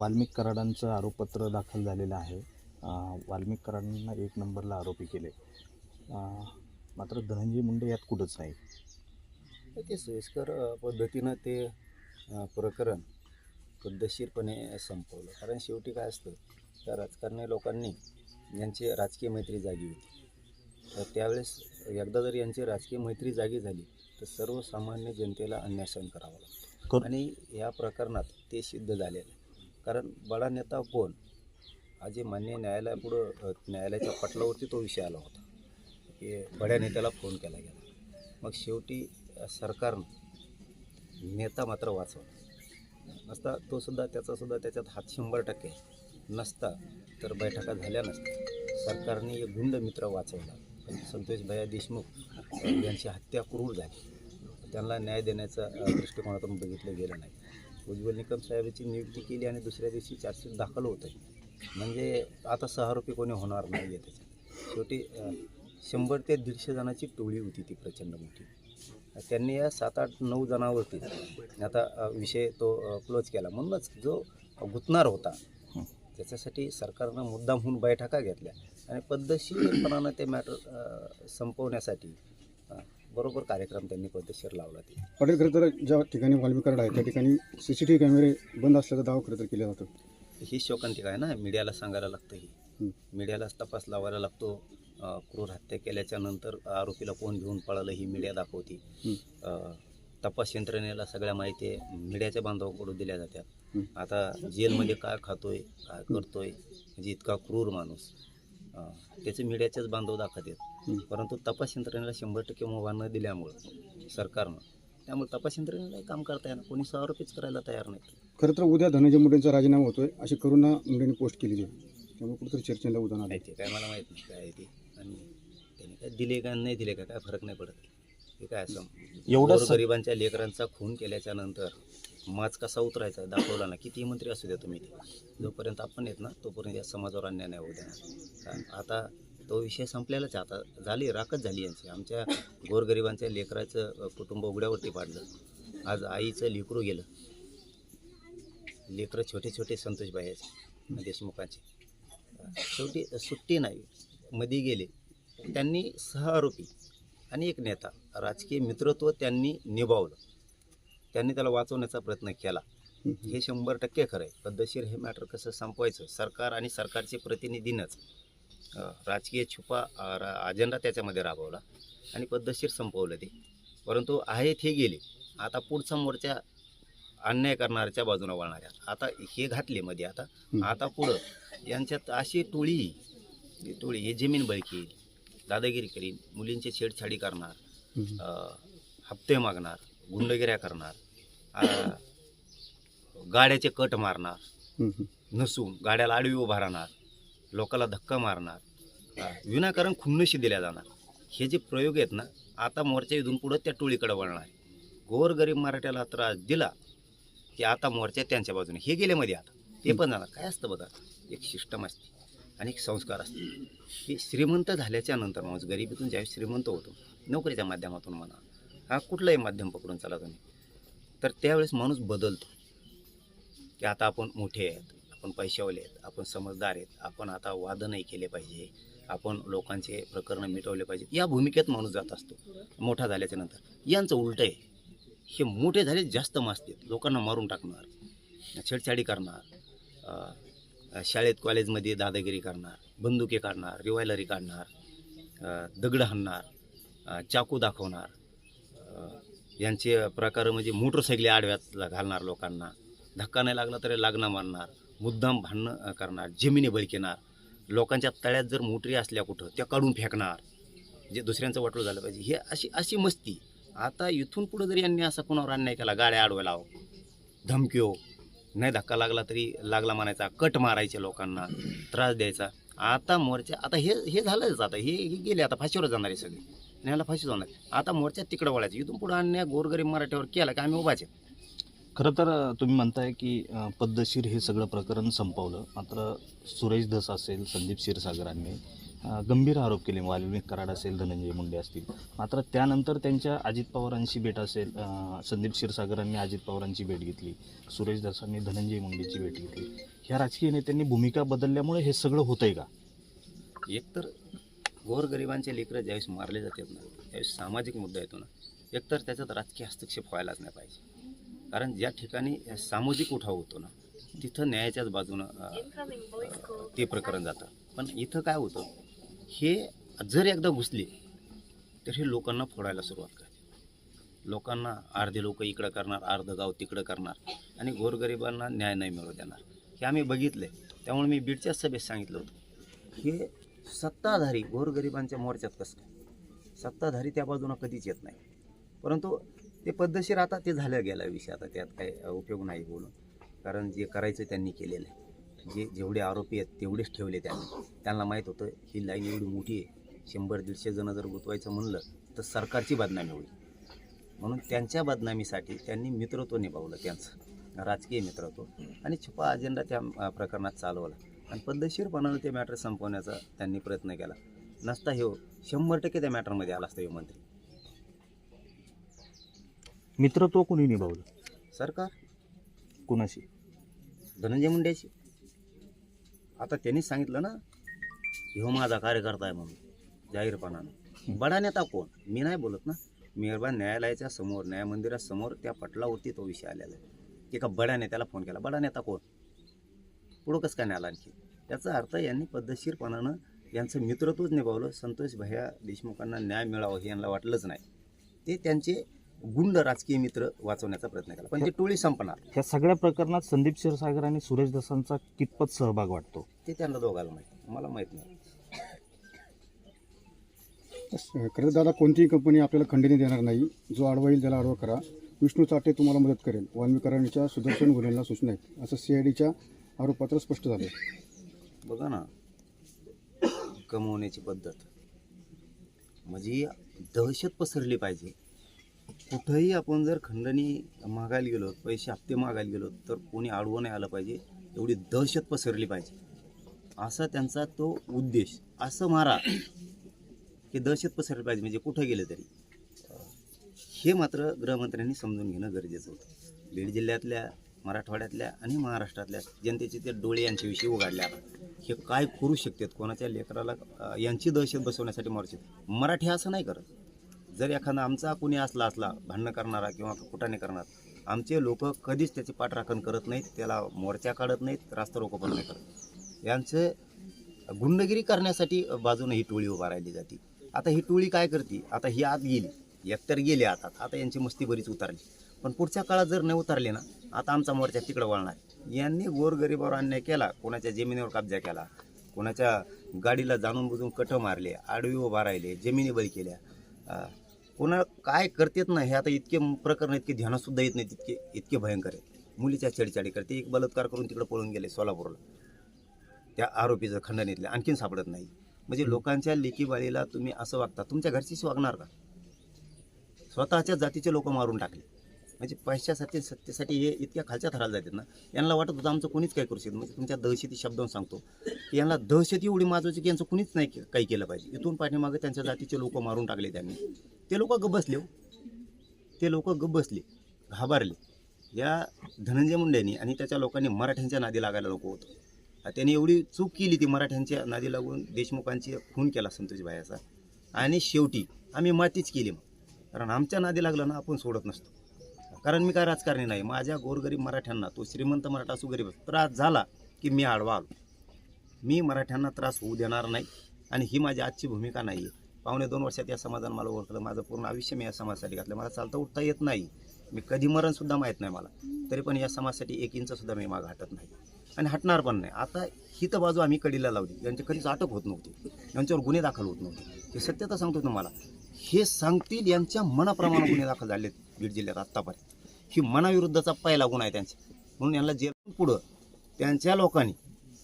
वाल्मिक कराडांचं आरोपपत्र दाखल झालेलं आहे. वाल्मिक कराडांना एक नंबरला आरोपी केले. मात्र धनंजय मुंडे यात कुठंच नाही. ते सोयीस्कर पद्धतीनं ते प्रकरण पद्धतशीरपणे संपवलं. कारण शेवटी काय असतं त्या राजकारणी लोकांनी यांची राजकीय मैत्री जागी होती. तर त्यावेळेस एकदा जर यांची राजकीय मैत्री जागी झाली तर सर्वसामान्य जनतेला अन्याय सहन करावा लागतो. आणि या प्रकरणात ते सिद्ध झालेलं. आहे कारण बडा नेता कोण? हा जे मान्य न्यायालयापुढं न्यायालयाच्या पटलावरती तो विषय आला होता. की बड्या नेत्याला फोन केला गेला. मग शेवटी सरकारनं नेता मात्र वाचवला. नसता तो सुद्धा त्याच्यात हात शंभर टक्के नसता तर बैठका झाल्या नसत्या. सरकारने एक गुंड मित्र वाचवला. पण संतोष भैया देशमुख यांची हत्या क्रूर झाली. त्यांना न्याय देण्याचा दृष्टिकोनातून बघितलं गेलं नाही. उज्ज्वल निकम साहेबांची नियुक्ती केली आणि दुसऱ्या दिवशी चार्जशीट दाखल होतं म्हणजे आता सहारोपी कोणी होणार नाही आहे त्याच्यात. शेवटी शंभर ते दीडशे जणांची टोळी होती ती प्रचंड मोठी. त्यांनी या सात आठ नऊ जणांवरती आता विषय तो क्लोज केला. म्हणूनच जो गुतणार होता त्याच्यासाठी सरकारनं मुद्दामहून बैठका घेतल्या. आणि पद्धतशीरपणानं ते मॅटर संपवण्यासाठी बरोबर कार्यक्रम त्यांनी पद्धतशीर लावला ते पाटील खरं तर ज्या ठिकाणी वाल्मी कराड आहे त्या ठिकाणी सी सी टी व्ही कॅमेरे बंद असल्याचा दावा खरं तर केला जातो. ही शोकांतिका आहे ना मीडियाला सांगायला लागतं ही. मीडियालाच तपास लावायला लागतो. क्रूर हत्या केल्याच्यानंतर आरोपीला कोण घेऊन पळालं ही मीडिया दाखवते. तपास यंत्रणेला सगळ्या माहिती मीडियाच्या बांधवाकडून दिल्या जातात. आता जेलमध्ये काय खातोय काय करतोय म्हणजे इतका क्रूर माणूस. त्याचे मीडियाचेच बांधव दाखवतात हं. परंतु तपास यंत्रणेला शंभर टक्के मुभा न दिल्यामुळं सरकारनं त्यामुळे तपास यंत्रणेला काम करता येणार कोणी आरोपीच करायला तयार नाही खरं तर उद्या धनंजय मुंडेंचा राजीनामा होतोय अशी करुणा मुंडेंनी पोस्ट आहे. त्यामुळे कुठेतरी चर्चेला उदाहरण आलं माहिती काय मला माहीत नाही काय आहे ते. आणि त्याने काय दिले का नाही दिले का काय फरक नाही पडत. हे काय असं. एवढं स- गरिबांच्या लेकरांचा खून केल्याच्यानंतर माज कसा उतरायचा दाखवला ना कितीही मंत्री असू द्या तुम्ही. ते जोपर्यंत आपण येत ना तोपर्यंत या समाजावर अन्याय नाही होऊ देणार. कारण आता तो विषय संपलेलाच आहे. आता झाली राखच झाली यांची. आमच्या गोरगरिबांच्या लेकराचं अ, कुटुंब उघड्यावरती पाडलं. आज आईचं लेकरू गेलं. लेकरं छोटे छोटे संतोष बायाचे देशमुखाचे. शेवटी सुट्टी नाही. मध्ये गेले. त्यांनी सह आरोपी आणि एक नेता राजकीय मित्रत्व त्यांनी निभावलं. त्यांनी त्याला वाचवण्याचा प्रयत्न केला. हे शंभर टक्के खरं आहे. पद्धतशीर हे मॅटर कसं संपवायचं? सरकार आणि सरकारचे प्रतिनिधीनंच राजकीय छुपा रा- अजेंडा त्याच्यामध्ये राबवला आणि पद्धतशीर संपवलं ते. परंतु आहेत हे गेले. आता पुढचा मोर्चा अन्याय करणाऱ्याच्या बाजूने वळणाऱ्या आता हे घातले मध्ये आता आता पुढं यांच्यात अशी टोळी टोळी हे जमीन बळकी दादागिरी करीन मुलींची छेडछाडी करणार हप्ते मागणार गुंडगिऱ्या करणार गाड्याचे कट मारणार. नसून गाड्याला आडवी उभा राहणार लोकाला धक्का मारणार विनाकारण खुन्नशी दिल्या जाणार. हे जे प्रयोग आहेत ना आता मोर्चा इथून पुढं त्या टोळीकडे वळणार. गोरगरीब मराठ्याला त्रास दिला की आता मोर्चा त्यांच्या बाजूने. हे गेले मध्ये आता. ते पण जाणार काय असतं बघा? एक सिस्टम असते. अनेक संस्कार असतात की श्रीमंत झाल्याच्यानंतर माणूस गरिबीतून ज्यावेळी श्रीमंत होतो नोकरीच्या माध्यमातून म्हणा हा कुठलाही माध्यम पकडून चालत तुम्ही तर त्यावेळेस माणूस बदलतो. की आता आपण मोठे आहेत आपण पैशावाले आहेत आपण समजदार आहेत आपण आता वाद नाही केले पाहिजे आपण लोकांचे प्रकरणं मिटवले पाहिजे. या भूमिकेत माणूस जात असतो मोठा झाल्याच्यानंतर. यांचं उलटं आहे हे मोठे झाले जास्त मासतात लोकांना मारून टाकणार छेडछाडी करणार शाळेत कॉलेजमध्ये दादागिरी करणार बंदुके काढणार रिवायलरी काढणार दगड हाणणार चाकू दाखवणार यांचे प्रकार म्हणजे मोटरसायकली आडव्यात घालणार लोकांना धक्का नाही लागला तरी लागणं मारणार मुद्दाम भांडणं करणार जमिनी बळकेणार लोकांच्या तळ्यात जर मोटरी असल्या कुठं त्या काढून फेकणार. जे दुसऱ्यांचं वाटलं झालं पाहिजे. हे अशी अशी मस्ती. आता इथून पुढं जर यांनी असा कोणावर अन्याय केला गाड्या अडवायला धमक्यो नाही धक्का लागला तरी लागला म्हणायचा कट मारायचे लोकांना त्रास द्यायचा. आता मोर्चा आता हे हे झालंच आता हे हे गेले आता फाशीवर जाणार आहे सगळे. आणि ह्याला फाशी जाणार आता मोर्चा तिकडं वळायचं. इथून पुढं अन्याय गोरगरीब मराठीवर केला की आम्ही उभाचे खरं तर तुम्ही म्हणताय की पद्धतशीर हे सगळं प्रकरण संपवलं. मात्र सुरेश धस असेल संदीप क्षीरसागरांनी अ, गंभीर आरोप केले. वाल्मिक कराड असेल धनंजय मुंडे असतील. मात्र त्यानंतर त्यांच्या अजित पवारांची भेट असेल संदीप क्षीरसागरांनी अजित पवारांची भेट घेतली सुरेश दसांनी धनंजय मुंडेची भेट घेतली. ह्या राजकीय नेत्यांनी भूमिका बदलल्यामुळे हे सगळं होतंय का? एकतर गोरगरिबांचे लेकरं ज्यावेळेस मारले जातात ना त्यावेळेस सामाजिक मुद्दा येतो ना. एकतर त्याच्यात राजकीय हस्तक्षेप व्हायलाच नाही पाहिजे. कारण ज्या ठिकाणी सामाजिक उठाव होतो ना तिथं न्यायाच्याच बाजूनं ते प्रकरण जातं. पण इथं काय होतं हे जर एकदा घुसले तर हे लोकांना फोडायला सुरुवात करते. लोकांना अर्धे लोक इकडं करणार अर्धं गाव तिकडं करणार आणि गोरगरिबांना न्याय नाही मिळू देणार. हे आम्ही बघितले त्यामुळे मी बीडच्याच सभेत सांगितलं होतं. हे सत्ताधारी गोरगरिबांच्या मोर्चात कसं काय? सत्ताधारी त्या बाजूनं कधीच येत नाही. परंतु ते पद्धतशीर आता ते झालं गेला विषय. आता त्यात काही उपयोग नाही बोलून. कारण जे करायचं त्यांनी केलेलं आहे. जे जेवढे आरोपी आहेत तेवढेच ठेवले त्यांनी. त्यांना माहीत होतं ही लाईन एवढी मोठी आहे. शंभर दीडशे जणं जर गुतवायचं म्हणलं तर सरकारची बदनामी होईल. म्हणून त्यांच्या बदनामीसाठी त्यांनी मित्रत्व निभावलं त्यांचं. राजकीय मित्रत्व. आणि छुपा अजेंडा त्या प्रकरणात चालवला. आणि पद्धतशीरपणानं ते मॅटर संपवण्याचा त्यांनी प्रयत्न केला. नसता ह्यो शंभर टक्के त्या मॅटरमध्ये आला असता ह्यो मंत्री. मित्रत्व कोणी निभावलं? सरकार. कुणाशी? धनंजय मुंडेची आता त्यांनीच सांगितलं ना ह्यो माझा कार्यकर्ता आहे म्हणून जाहीरपणानं. बडा नेता कोण? मी नाही बोलत ना. मेहरबान न्यायालयाच्या समोर न्याय मंदिरासमोर त्या पटलावरती तो विषय आलेला आहे. एका बड्या नेत्याला फोन केला? बडा नेता कोण? पुढं कसं काय न्याला आणखी? याचा अर्थ यांनी पद्धतशीरपणानं यांचं मित्रत्वच निभावलं. संतोष भैया देशमुखांना न्याय मिळावं हे यांना वाटलंच नाही. ते त्यांचे गुंड राजकीय मित्र वाचवण्याचा प्रयत्न केला. पण ते टोळी संपणार. ह्या सगळ्या प्रकरणात संदीप क्षीरसागर आणि सुरेश दसांचा कितपत सहभाग वाटतो? ते त्यांना दोघाला माहीत मला माहीत नाही. खरं दादा कोणतीही कंपनी आपल्याला खंडणी देणार नाही. जो आडवा येईल त्याला आडवा करा. विष्णू चाटे तुम्हाला मदत करेल. वाल्मीकरांच्या सुदर्शन गुन्ह्यांना सूचना आहेत. असं सी आय डीच्या आरोपपत्र स्पष्ट झालं बघा ना. कमवण्याची पद्धत. म्हणजे दहशत पसरली पाहिजे. कुठंही आपण जर खंडणी मागायला गेलो पैसे हप्ते मागायला गेलो तर कोणी आडवं नाही आलं पाहिजे. एवढी दहशत पसरली पाहिजे. असा त्यांचा तो उद्देश. असं मारा की दहशत पसरली पाहिजे म्हणजे कुठं गेलं तरी. हे मात्र गृहमंत्र्यांनी समजून घेणं गरजेचं होतं. बीड जिल्ह्यातल्या मराठवाड्यातल्या आणि महाराष्ट्रातल्या जनतेचे ते डोळे यांच्याविषयी उघडले हे काय करू शकतात? कोणाच्या लेकराला यांची दहशत बसवण्यासाठी मारू शकतात? मराठी असं नाही करत. जर एखादा आमचा कुणी असला असला भांडणं करणारा किंवा कुटाने करणार आमचे लोक कधीच त्याची पाठराखण करत नाहीत त्याला मोर्चा काढत नाहीत रास्ता रोको पण नाही करत. यांचं गुंडगिरी करण्यासाठी बाजूने ही टोळी उभा राहिली जाते. आता ही टोळी काय करते? आता ही आत गेली. एकतर गेली आता आता यांची मस्ती बरीच उतरली. पण पुढच्या काळात जर नाही उतरले ना आता आमचा मोर्चा तिकडं वळणार. यांनी गोरगरिबावर अन्याय केला कोणाच्या जमिनीवर कब्जा केला कोणाच्या गाडीला जाणून बुजून कटं मारले आडवी उभा राहिले जमिनी बळी केल्या कोणा काय करतेत ना हे आता इतके प्रकरण इतके ध्यानातसुद्धा येत नाहीत इतके इतके भयंकर आहेत. मुलीच्या छेडछाडी करते एक बलात्कार करून तिकडे पळून गेले सोलापूरला. त्या आरोपीचं खंडन इथले आणखीन सापडत नाही. म्हणजे लोकांच्या लेकीबाळीला तुम्ही असं वागता तुमच्या घरचीच वागणार का? स्वतःच्या जातीचे लोक मारून टाकले. म्हणजे पैशासाठी सत्तेसाठी हे इतक्या खालच्या थराला जातात ना. यांना वाटत होतं आमचं कोणीच काय करू शकत म्हणजे तुमच्या दहशती शब्दावून सांगतो. की यांना दहशती एवढी माजवायची की यांचं कुणीच नाही काही केलं पाहिजे. इथून पाठीमागं त्यांच्या जातीचे लोक मारून टाकले त्यांनी. ते लोक गबसले बसले हो. ते लोक गप्प बसले घाबरले. या धनंजय मुंडेंनी आणि त्याच्या लोकांनी मराठ्यांच्या नादी लागायला नको होतं. त्यांनी एवढी चूक केली ती मराठ्यांच्या नादी लागून देशमुखांची खून केला संतोष भायाचा आणि शेवटी आम्ही मातीच केली मग. कारण आमच्या नादी लागलं ना आपण सोडत नसतो. कारण मी काय राजकारणी नाही माझ्या गोरगरीब मराठ्यांना तो श्रीमंत मराठा असो गरीब त्रास झाला की मी आडवा आलो. मी मराठ्यांना त्रास होऊ देणार नाही आणि ही माझी आजची भूमिका नाही आहे पावणे दोन वर्षात या समाजानं मला ओळखलं. माझं पूर्ण आयुष्य मी या समाजासाठी घातलं. मला चालता उठता येत नाही. मी कधी मरणसुद्धा माहीत नाही मला. तरी पण या समाजासाठी एक इंचसुद्धा मी मागं हटत नाही. आणि हटणार पण नाही. आता ही तर बाजू आम्ही कडीला लावली. यांची कधीच अटक होत नव्हती. यांच्यावर गुन्हे दाखल होत नव्हते. हे सत्यता सांगतो तुम्हाला. हे सांगतील यांच्या मनाप्रमाणे गुन्हे दाखल झालेत बीड जिल्ह्यात आत्तापर्यंत ही मनाविरुद्धचा पहिला गुन्हा आहे त्यांचा. म्हणून यांना जे पुढं त्यांच्या लोकांनी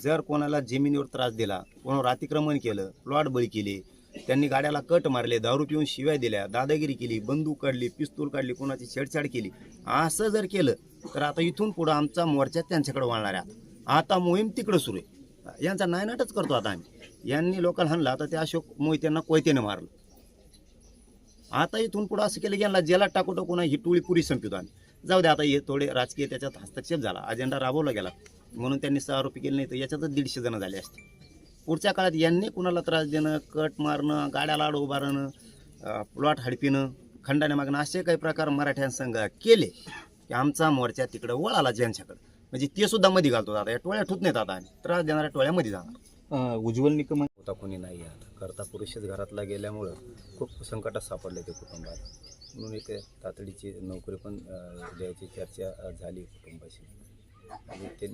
जर कोणाला जमिनीवर त्रास दिला कोणावर अतिक्रमण केलं प्लॉट बळी केले त्यांनी गाड्याला कट मारले दारू पिऊन शिव्या दिल्या दादागिरी केली बंदूक काढली पिस्तूल काढली कोणाची छेडछाड केली. असं जर केलं तर आता इथून पुढं आमचा मोर्चा त्यांच्याकडे वळणार आहे. आता मोहीम तिकडं सुरू आहे. यांचा नायनाटच करतो आता आम्ही. यांनी लोकांना हाणला तर ते अशोक मोहित्यांना कोयत्याने मारलं. आता इथून पुढं असं केलं की यांना जेलात टाकू टाकू ना ही टोळी पुरी संपितो आम्ही. जाऊ दे आता हे थोडे राजकीय त्याच्यात हस्तक्षेप झाला. अजेंडा राबवला गेला. म्हणून त्यांनी सहा आरोपी केले नाही तर याच्यातच दीडशे जण झाले असते. पुढच्या काळात यांनी कुणाला त्रास देणं कट मारणं गाड्याला आड उभारणं प्लॉट हडपिणं खंडाने मागणं असे काही प्रकार मराठ्यांसंघ केले की आमचा मोर्चा तिकडं वळाला ज्यांच्याकडं. म्हणजे ते सुद्धा मध्ये घालतो आता या टोळ्या ठुत नाहीत आता. आणि त्रास देणाऱ्या टोळ्यामध्ये जाणार. उज्ज्वल निकम होता कोणी नाही आहे आता करता पुरुषच घरातला गेल्यामुळं खूप संकटात सापडले ते कुटुंबाला म्हणून एक तातडीची नोकरी पण द्यायची चर्चा झाली कुटुंबाशी. आणि ते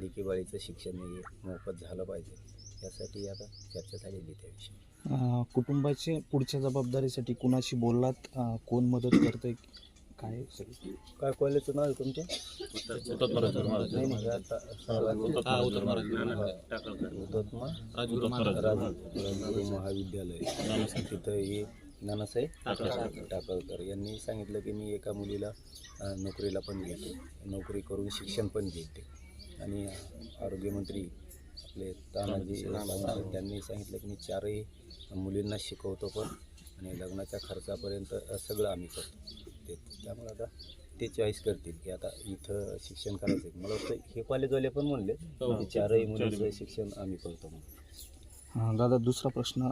लिकीबाळीचं शिक्षण हे मोफत झालं पाहिजे. यासाठी आता चर्चा झालेली त्याविषयी अं, कुटुंबाचे पुढच्या जबाबदारीसाठी कुणाशी बोललात? अं, कोण मदत करतंय? काय? सगळं काय कॉलेजचं नाव आहे तुमच्या नाही, नाही, आता हुतात्मा राजगुरू महाविद्यालय. तिथं हे नानासाहेब टाकळकर यांनी सांगितलं की मी एका मुलीला अ, नोकरीला पण घेतो. नोकरी करून शिक्षण पण घेते. आणि आरोग्यमंत्री आपले तानाजी सावंत त्यांनी सांगितलं की मी चारही मुलींना शिकवतो पण आणि लग्नाच्या खर्चापर्यंत सगळं आम्ही करतो. ते त्यामुळे आता ते चॉईस करतील की आता इथं शिक्षण करायचं आहे. मला वाटतं हे कॉलेजवाले पण म्हणले की चारही मुलीचं शिक्षण आम्ही करतो म्हणून. दादा दुसरा प्रश्न